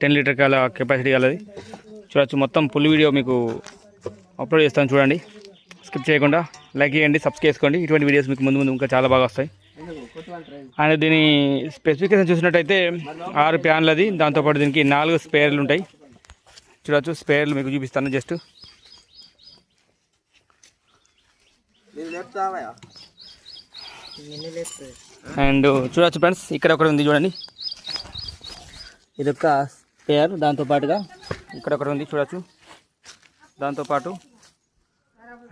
Ten litre కాల capacity కలది. చూడొచ్చు మొత్తం ఫుల్ వీడియో మీకు అప్లోడ్ చేస్తాను చూడండి. స్కిప్ చేయకుండా లైక్ చేయండి సబ్స్క్రైబ్ చేసుకోండి. ఇటువంటి వీడియోస్ మీకు ముందు ముందు ఇంకా చాలా బాగా వస్తాయి. అండ్ దీని స్పెసిఫికేషన్ చూసినట్టయితే ఆరు ప్యాన్లది. దాంతోపాటు దీనికి నాలుగు స్పేర్లు ఉంటాయి. చూడొచ్చు స్పేర్లు మీకు చూపిస్తాను జస్ట్. అండ్ చూడొచ్చు ఫ్రెండ్స్ ఇక్కడ ఒకటి ఉంది చూడండి. ఇది పేర్ దాంతోపాటుగా ఇక్కడ ఒకటి ఉంది చూడొచ్చు. దాంతోపాటు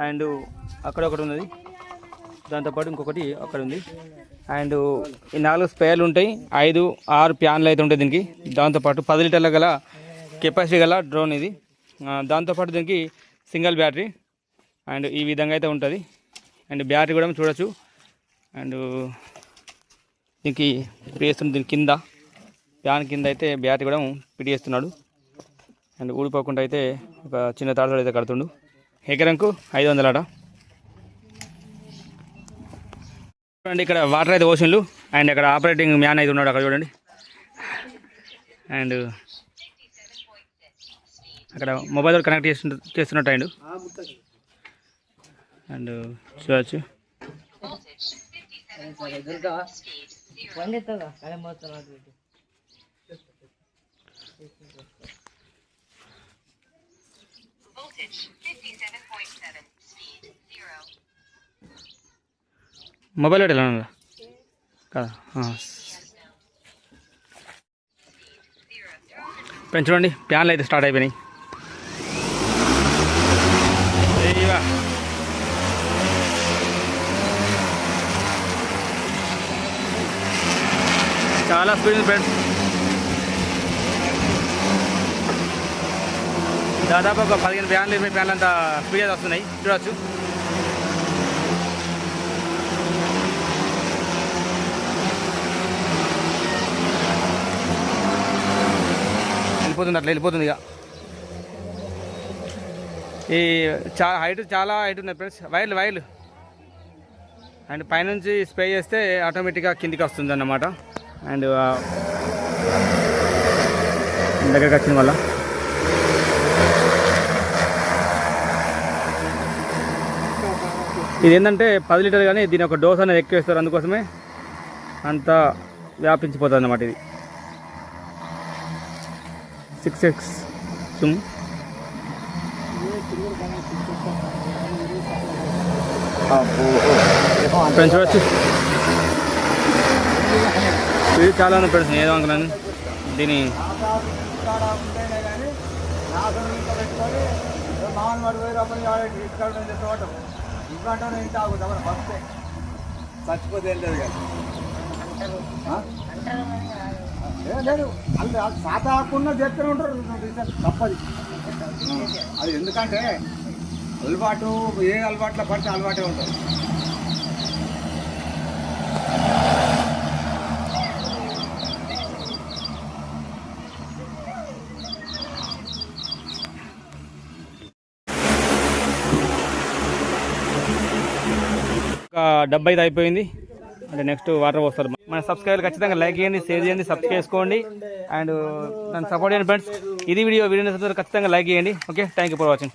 అండ్ అక్కడ ఒకటి ఉన్నది. దాంతోపాటు ఇంకొకటి అక్కడ ఉంది. అండ్ ఈ నాలుగు స్పేర్లు ఉంటాయి. ఐదు ఆరు ప్యాన్లు అయితే ఉంటాయి దీనికి. దాంతోపాటు పది లీటర్ల గల కెపాసిటీ గల డ్రోన్ ఇది. దాంతోపాటు దీనికి సింగిల్ బ్యాటరీ. అండ్ ఈ విధంగా అయితే ఉంటుంది. అండ్ బ్యాటరీ కూడా చూడొచ్చు. అండ్ దీనికి ఫిట్ దీని కింద. ఫ్యాన్ కింద అయితే బ్యాటరీ కూడా ఫిట్ చేస్తున్నాడు అండ్ ఊడిపోకుండా అయితే ఒక చిన్న తాడుతో అయితే కడుతుండు. ఎకరంకు ఐదు వందలట చూడండి ఇక్కడ వాటర్ అయితే ఓషన్లు అండ్ అక్కడ ఆపరేటింగ్ మ్యాన్ అయితే ఉన్నాడు అక్కడ చూడండి. అండ్ అక్కడ మొబైల్ కనెక్ట్ చేస్తు చేస్తున్నట్టు అండ్ అండ్ చూడచ్చు. Voltage 57.7, speed 0. మొబైల్ ఎలా ఉన్నదా కదా ఫ్రెండ్స్ చూడండి ప్యాన్లు అయితే స్టార్ట్ అయిపోయినాయి. చాలా స్పీడ్ ఉంది ఫ్రెండ్స్ దాదాపు ఒక పదిహేను ఫ్యాన్లు ఇరవై ఫ్యాన్లు అంత స్పీడ్ వస్తున్నాయి. చూడవచ్చు వెళ్ళిపోతుంది అట్లా వెళ్ళిపోతుంది ఇక. ఈ చాలా హైట్ చాలా హైట్ ఉన్నాయి ఫ్రెండ్స్ వైర్లు వైర్లు. అండ్ పైనుంచి స్ప్రే చేస్తే ఆటోమేటిక్గా కిందికి వస్తుంది అన్నమాట అండ్ దగ్గరకు వచ్చిన వల్ల ఇది ఏంటంటే పది లీటర్ కానీ దీని ఒక డోస్ అనేది ఎక్కువ వేస్తారు అందుకోసమే అంత వ్యాపించిపోతుంది అన్నమాట ఇది సిక్స్ ఎక్స్ సుమ్ ఫ్రెండ్స్ ఇది చాలా ఉంది ఫ్రెండ్స్ ఏదో అనుకున్నాను దీని చచ్చిపోతే ఏం లేదు కదా. ఆ? ఏ లేదు వాళ్ళు సాత ఆకుండా చేస్తూనే ఉంటారు. రీసెంట్ తప్పది. అది ఎందుకంటే అలవాటు ఏ అలవాట్లో పడితే అలవాటే ఉంటుంది. ఒక డెబ్బై ఐదు అయిపోయింది. అంటే నెక్స్ట్ వాటర్ పోస్తారు. మన సబ్స్క్రైబర్ ఖచ్చితంగా లైక్ చేయండి షేర్ చేయండి సబ్స్క్రైబ్ చేసుకోండి. అండ్ నన్ను సపోర్ట్ చేయండి ఫ్రెండ్స్ ఇది వీడియో వీడియో ఖచ్చితంగా లైక్ చేయండి. Okay thank you for watching